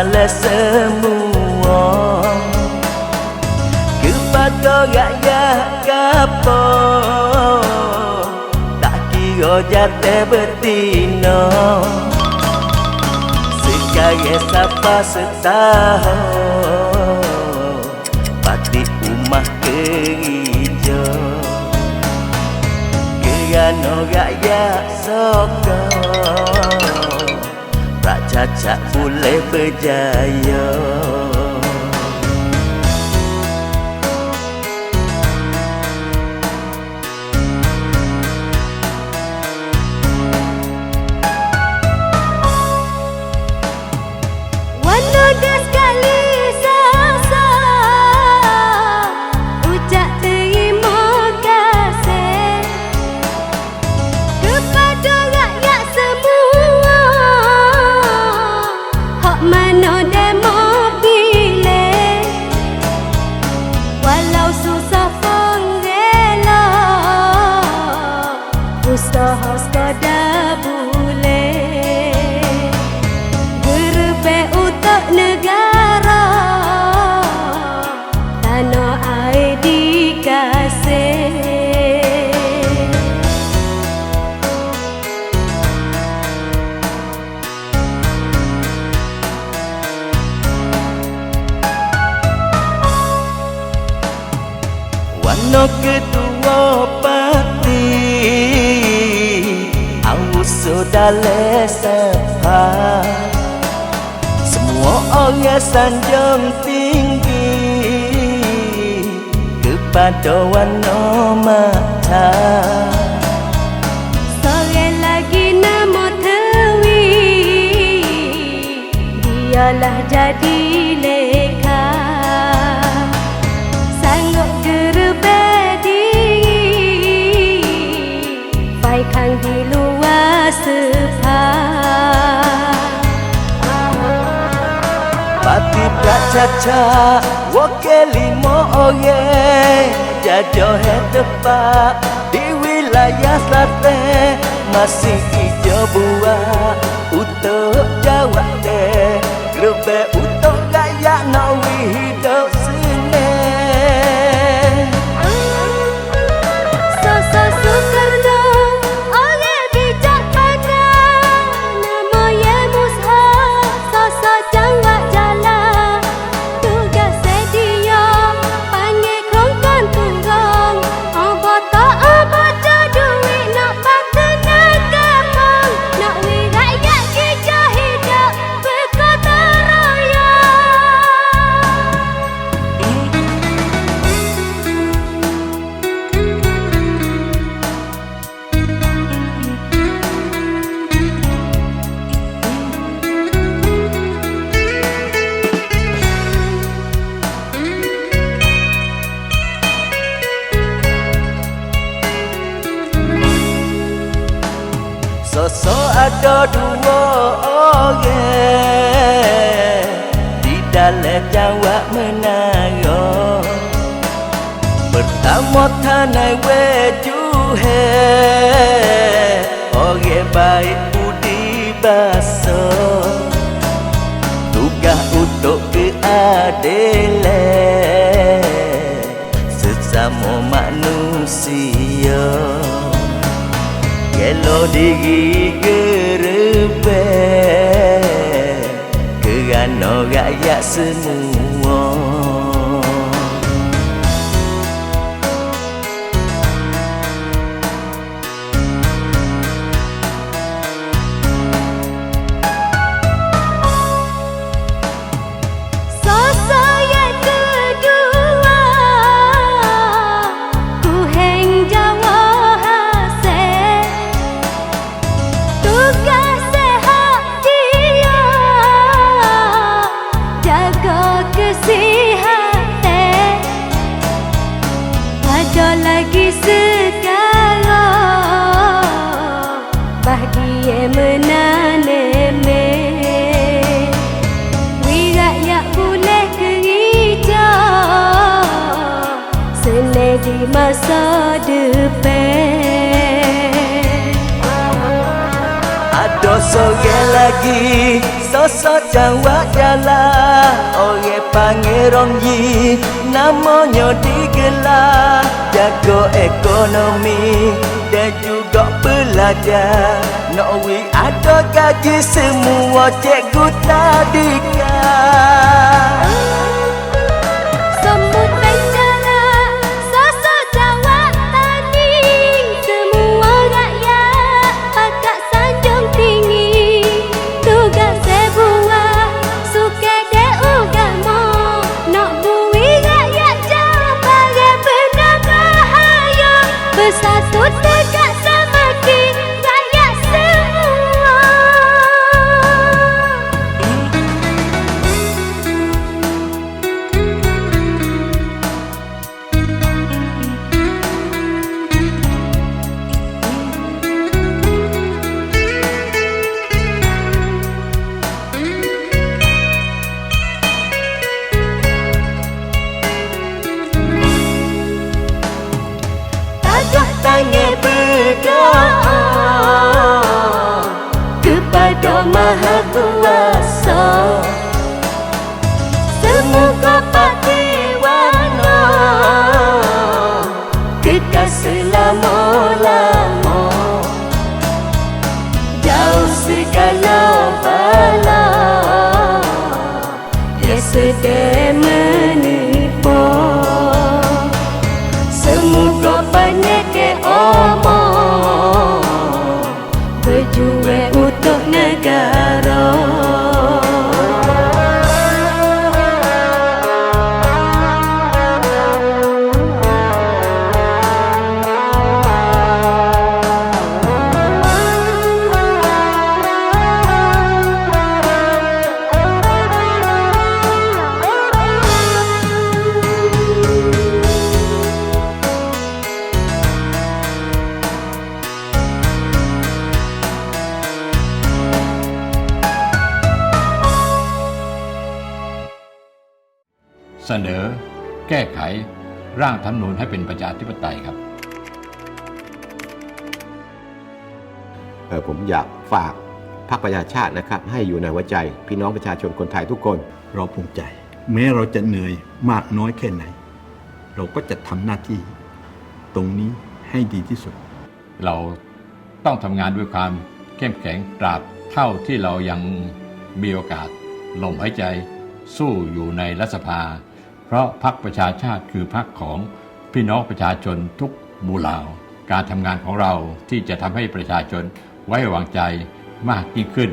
Sapa salah semua Kepada rakyat kapo Tak kira jatuh betina Sekarang sapa setahun Pati umah kerja Kerana rakyat sokong Tak cacat boleh berjaya Warna ketua parti Awus sudah lesah Semua orang sanjung Kepada warna mata Sore lagi nama Tewi Dialah jadi leka Sanggup gerbe diri Baikkan di luar cha cha wo ke li mo o ye ya do he de pa di wi la ya sa te ma si ki jo bua u to ja wa te gru be u to ga ya na wi so so ada dua orang Di dalam Jawa menara Pertama tanai wejuhe Orang baik budi basuh Tugas untuk keadilan Sesama manusia. melodi gerbe, kerana gaya semua lagi sekala bahagia menane me. Wirak yak boleh kerita seledi masa depan. Sore lagi Sosok jawab jalan Orang panggil Romji Namanya digelar Jaga ekonomi Dan juga belajar Nowi ada gaji semua cikgu tadikan Gajah tangi begal เสนอ แก้ไขร่างธรรมนูญให้เป็นประชาธิปไตยครับเออผมอยากฝากพรรคประชาชาตินะครับ ให้อยู่ในหัวใจ พี่น้องประชาชนคนไทยทุกคน เราภูมิใจ แม้เราจะเหนื่อยมากน้อยแค่ไหน เราก็จะทำหน้าที่ ตรงนี้ให้ดีที่สุด เราต้องทำงานด้วยความเข้มแข็งตราบเท่าที่เรายังมีโอกาสลมหายใจสู้อยู่ในรัฐสภา เพราะพรรคประชาชาติคือพรรคของพี่น้องประชาชนทุกหมู่เหล่า การทำงานของเราที่จะทำให้ประชาชนไว้วางใจมากยิ่งขึ้น